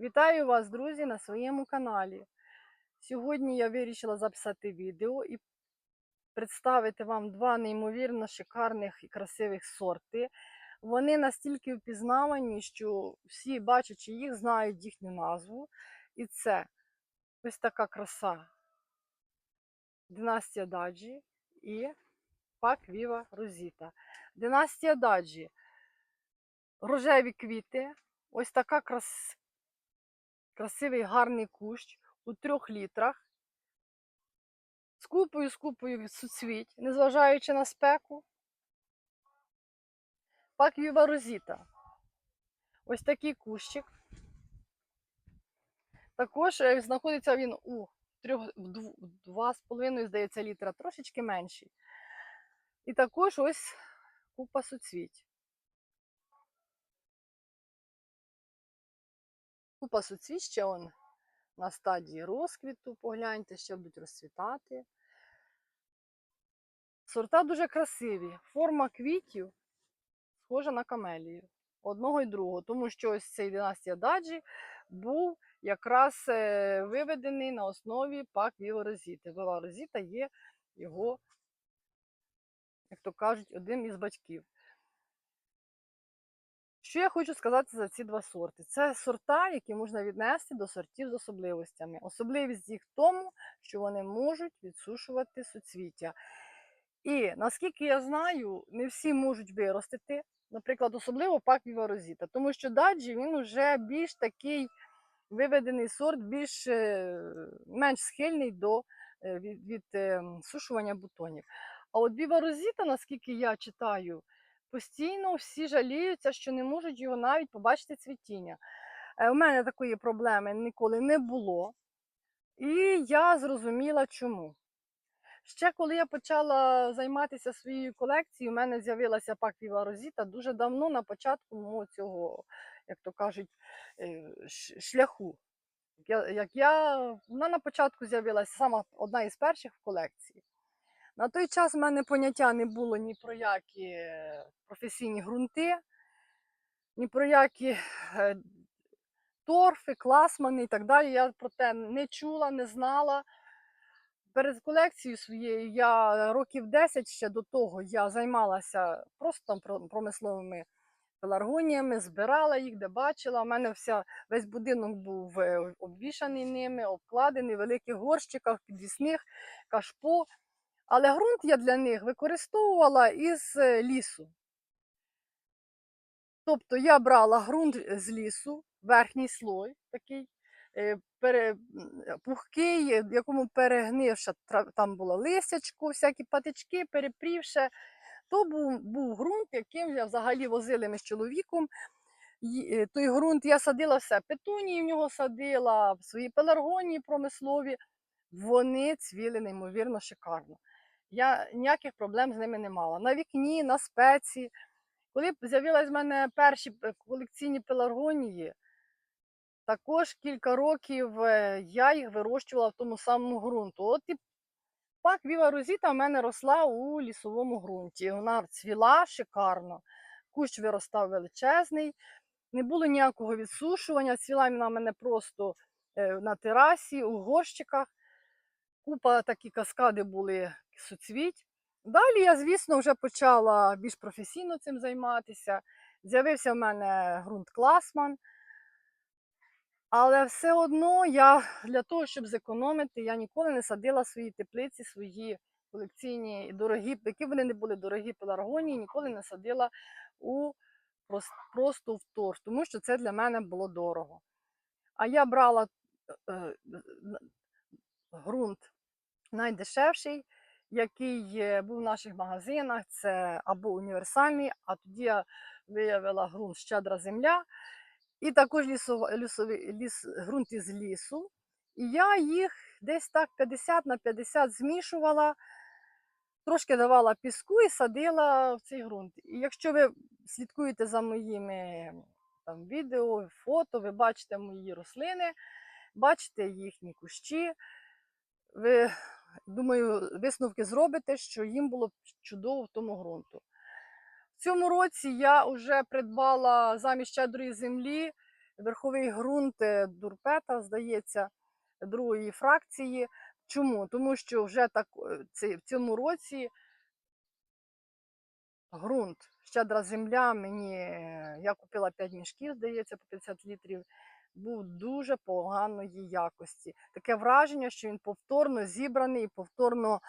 Вітаю вас, друзі, на своєму каналі. Сьогодні я вирішила записати відео і представити вам два неймовірно шикарних і красивих сорти. Вони настільки впізнавані, що всі, бачачи їх, знають їхню назву. І це ось така краса Династія Даджі і Пак Віва Розіта. Династія Даджі. Рожеві квіти, ось така крас... красивий гарний кущ у трьох літрах. З купою, з купою суцвіть, незважаючи на спеку. Пак Віва Розіта. Ось такий кущик. Також е, знаходиться він у трьох, в дв- в два з половиною, здається, літра, трошечки менший. І також ось купа суцвіть. Купа суцвіть ще он на стадії розквіту, погляньте, ще будуть розцвітати. Сорта дуже красиві. Форма квітів схожа на камелію. Одного і другого. Тому що ось цей династія Даджі був якраз е, виведений на основі пак Віорозіти. Віорозіта є його, як то кажуть, одним із батьків. Що я хочу сказати за ці два сорти? Це сорта, які можна віднести до сортів з особливостями. Особливість їх в тому, що вони можуть відсушувати суцвіття. І наскільки я знаю, не всі можуть виростити, наприклад, особливо пак віворозіта, тому що даджі він вже більш такий виведений сорт, більш е, менш схильний до е, від, від е, сушування бутонів. А от віворозіта, наскільки я читаю, постійно всі жаліються, що не можуть його навіть побачити цвітіння. Е, У мене такої проблеми ніколи не було. І я зрозуміла, чому. Ще коли я почала займатися своєю колекцією, у мене з'явилася пак Розіта дуже давно на початку цього, як то кажуть, е, шляху. Як я, вона на початку з'явилася сама одна із перших в колекції. На той час в мене поняття не було ні про які е, професійні ґрунти, ні про які е, торфи, класмани і так далі. Я про те не чула, не знала. Перед колекцією своєю я років 10 ще до того я займалася просто промисловими пеларгоніями, збирала їх, де бачила. У мене вся, весь будинок був е, обвішаний ними, обкладений в великих горщиках, підвісних, кашпо. Але ґрунт я для них використовувала із е, лісу. Тобто я брала ґрунт з лісу, верхній слой такий, е, пухкий, е, в якому перегнивша там було лисячко, всякі патички, перепрівше. То був, був ґрунт, яким я взагалі возили ми з чоловіком. Той ґрунт я садила все, петунії в нього садила, свої пеларгонії промислові. Вони цвіли неймовірно шикарно. Я ніяких проблем з ними не мала. На вікні, на спеці. Коли з'явились в мене перші колекційні пеларгонії, також кілька років е, я їх вирощувала в тому самому ґрунту. От і пак Віва Розіта в мене росла у лісовому ґрунті. Вона цвіла шикарно. Кущ виростав величезний, не було ніякого відсушування. Цвіла вона в мене просто е, на терасі, у горщиках. Купа такі каскади були суцвіть. Далі я, звісно, вже почала більш професійно цим займатися. З'явився в мене ґрунт Класман. Але все одно я для того, щоб зекономити, я ніколи не садила свої теплиці, свої колекційні дорогі, які вони не були дорогі пеларгонії, ніколи не садила у просто в торф, тому що це для мене було дорого. А я брала е, е, ґрунт найдешевший, який був в наших магазинах, це або універсальний, а тоді я виявила ґрунт щедра земля, і також лісова, лісовий, ліс, ґрунт із лісу. І я їх десь так 50 на 50 змішувала, трошки давала піску і садила в цей ґрунт. І якщо ви слідкуєте за моїми там, відео, фото, ви бачите мої рослини, бачите їхні кущі. Ви, думаю, висновки зробите, що їм було чудово в тому ґрунту. В цьому році я вже придбала замість щедрої землі верховий ґрунт е, дурпета, здається, другої фракції. Чому? Тому що вже так е, в цьому році ґрунт, щедра земля. Мені е, я купила 5 мішків, здається, по 50 літрів. Був дуже поганої якості. Таке враження, що він повторно зібраний і повторно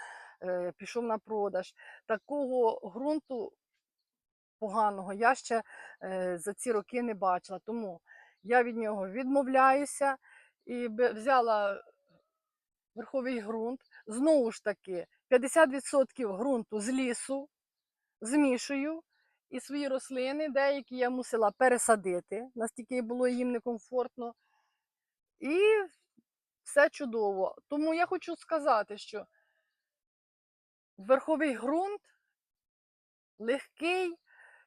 е, пішов на продаж. Такого ґрунту поганого я ще е, за ці роки не бачила. Тому я від нього відмовляюся і взяла верховий ґрунт. Знову ж таки, 50% ґрунту з лісу змішую. І свої рослини, деякі я мусила пересадити, настільки було їм некомфортно. І все чудово. Тому я хочу сказати, що верховий ґрунт легкий,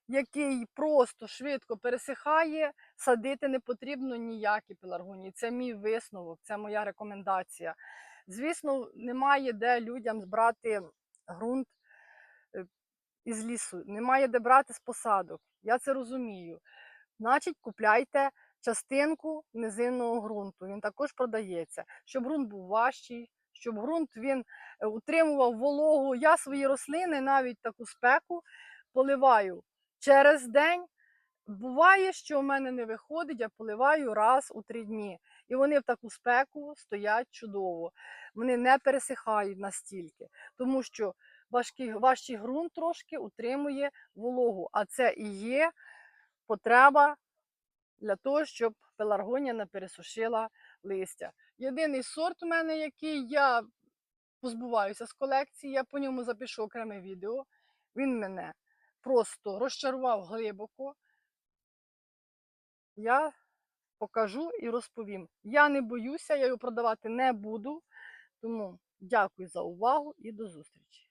який просто швидко пересихає, садити не потрібно ніякі пеларгонії. Це мій висновок, це моя рекомендація. Звісно, немає де людям збрати ґрунт із лісу, немає де брати з посадок. Я це розумію. Значить, купляйте частинку низинного ґрунту. Він також продається, щоб ґрунт був важчий, щоб ґрунт він е, утримував вологу. Я свої рослини навіть таку спеку поливаю через день. Буває, що в мене не виходить, я поливаю раз у три дні. І вони в таку спеку стоять чудово. Вони не пересихають настільки, тому що важкий, важчий ґрунт трошки утримує вологу. А це і є потреба для того, щоб пеларгонія не пересушила листя. Єдиний сорт у мене, який я позбуваюся з колекції, я по ньому запишу окреме відео. Він мене просто розчарував глибоко. Я покажу і розповім. Я не боюся, я його продавати не буду. Тому дякую за увагу і до зустрічі.